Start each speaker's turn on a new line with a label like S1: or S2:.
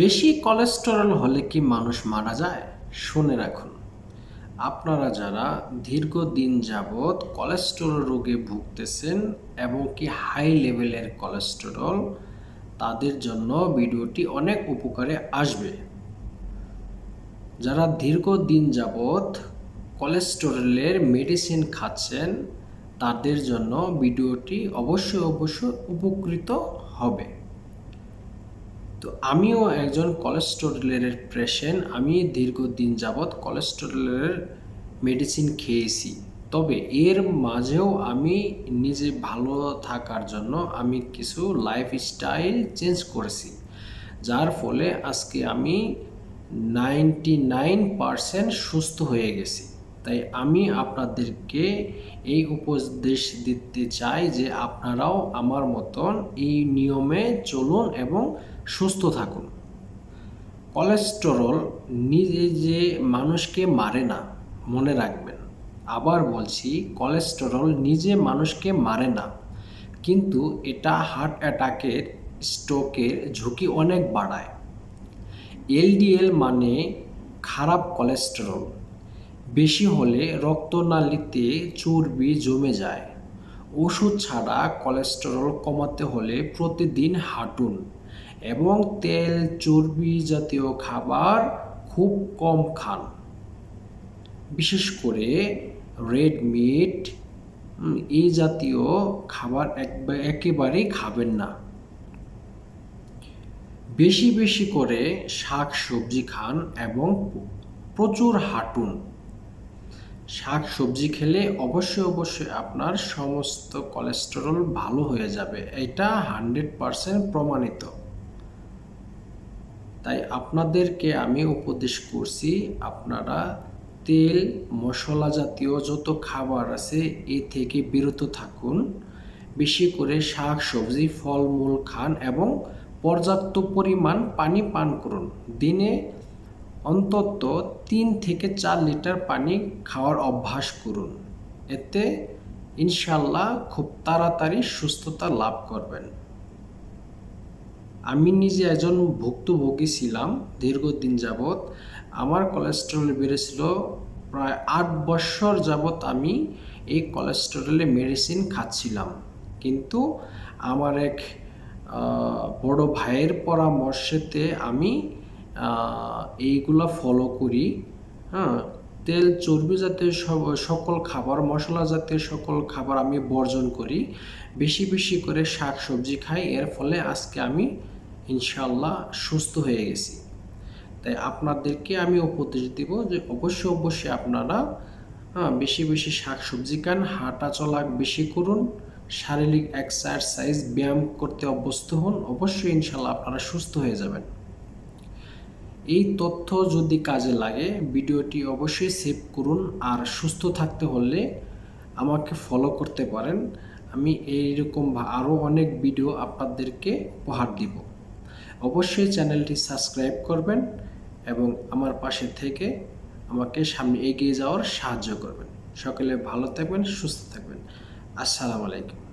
S1: বেশি কোলেস্টেরল হলে কি মানুষ মারা যায়? শুনে রাখুন। আপনারা যারা দীর্ঘদিন যাবৎ কোলেস্টেরল রোগে ভুগতেছেন এবং কি হাই লেভেলের কোলেস্টেরল তাদের জন্য ভিডিওটি অনেক উপকারে আসবে। যারা দীর্ঘদিন যাবৎ কোলেস্টেরলের মেডিসিন খাচ্ছেন, তাদের জন্য ভিডিওটি অবশ্যই অবশ্যই উপকৃত হবে। তো আমিও একজন কোলেস্টেরলের পেশেন্ট আমি দীর্ঘদিন যাবৎ কোলেস্টেরলের মেডিসিন খেয়েছি। তবে এর মাঝেও আমি নিজে ভালো থাকার জন্য আমি কিছু লাইফস্টাইল চেঞ্জ করেছি। যার ফলে আজকে আমি নাইনটি নাইন পারসেন্ট সুস্থ হয়ে গেছি। তাই আমি আপনাদেরকে এই উপদেশ দিতে চাই যে আপনারাও আমার মতন এই নিয়মে চলুন এবং সুস্থ থাকুন। কোলেস্টেরল নিজে যে মানুষকে মারে না, মনে রাখবেন। আবার বলছি কোলেস্টেরল নিজে মানুষকে মারে না, কিন্তু এটা হার্ট অ্যাটাকের স্ট্রোকের ঝুঁকি অনেক বাড়ায়। এলডিএল মানে খারাপ কোলেস্টেরল বেশি হলে রক্তনালীতে চর্বি জমে যায়। ওষুধ ছাড়া কোলেস্টেরল কমাতে হলে প্রতিদিন হাঁটুন। এবং তেল, চর্বি জাতীয় খাবার খুব কম খান। বিশেষ করে রেড মিট এই জাতীয় খাবার একেবারেই খাবেন না। বেশি বেশি করে শাক সবজি খান এবং প্রচুর হাঁটুন। শাক সবজি খেলে অবশ্যই অবশ্যই আপনার সমস্ত কোলেস্টেরল ভালো হয়ে যাবে। এটা হান্ড্রেড পারসেন্ট প্রমাণিত। তাই আপনাদেরকে আমি উপদেশ করছি, আপনারা তেল, মশলা জাতীয় যত খাবার আছে এ থেকে বিরত থাকুন। বেশি করে শাক, সবজি, ফলমূল খান এবং পর্যাপ্ত পরিমাণ পানি পান করুন। দিনে অন্তত তিন থেকে চার লিটার পানি খাওয়ার অভ্যাস করুন। এতে ইনশাল্লাহ খুব তাড়াতাড়ি সুস্থতা লাভ করবেন। আমি নিজে একজন ভুক্তভোগী ছিলাম দীর্ঘদিন যাবৎ। আমার কোলেস্টেরল বেড়েছিল প্রায় আট বছর যাবৎ আমি এই কোলেস্টেরলের মেডিসিন খাচ্ছিলাম। কিন্তু আমার এক বড় ভাইয়ের পরামর্শেতে আমি এইগুলো ফলো করি। হ্যাঁ তেল, চর্বি জাতীয় সকল খাবার, মশলা জাতীয় সকল খাবার আমি বর্জন করি। বেশি বেশি করে শাক সবজি খাই। এর ফলে আজকে আমি ইনশাল্লাহ সুস্থ হয়ে গেছি। তাই আপনাদেরকে আমি উপদেশ দিব যে অবশ্যই অবশ্যই আপনারা হ্যাঁ বেশি বেশি শাক সবজি খান, হাঁটা চলা বেশি করুন, শারীরিক এক্সারসাইজ ব্যায়াম করতে অভ্যস্ত হন, অবশ্যই ইনশাল্লাহ আপনারা সুস্থ হয়ে যাবেন। এই তথ্য যদি কাজে লাগে, ভিডিওটি অবশ্যই সেভ করুন আর সুস্থ থাকতে হলে আমাকে ফলো করতে পারেন। আমি এইরকম আরও অনেক ভিডিও আপনাদেরকে উপহার দিব। অবশ্যই চ্যানেলটি সাবস্ক্রাইব করবেন এবং আমার পাশে থেকে আমাকে সামনে এগিয়ে যাওয়ার সাহায্য করবেন। সকলে ভালো থাকবেন, সুস্থ থাকবেন। আসসালামু আলাইকুম।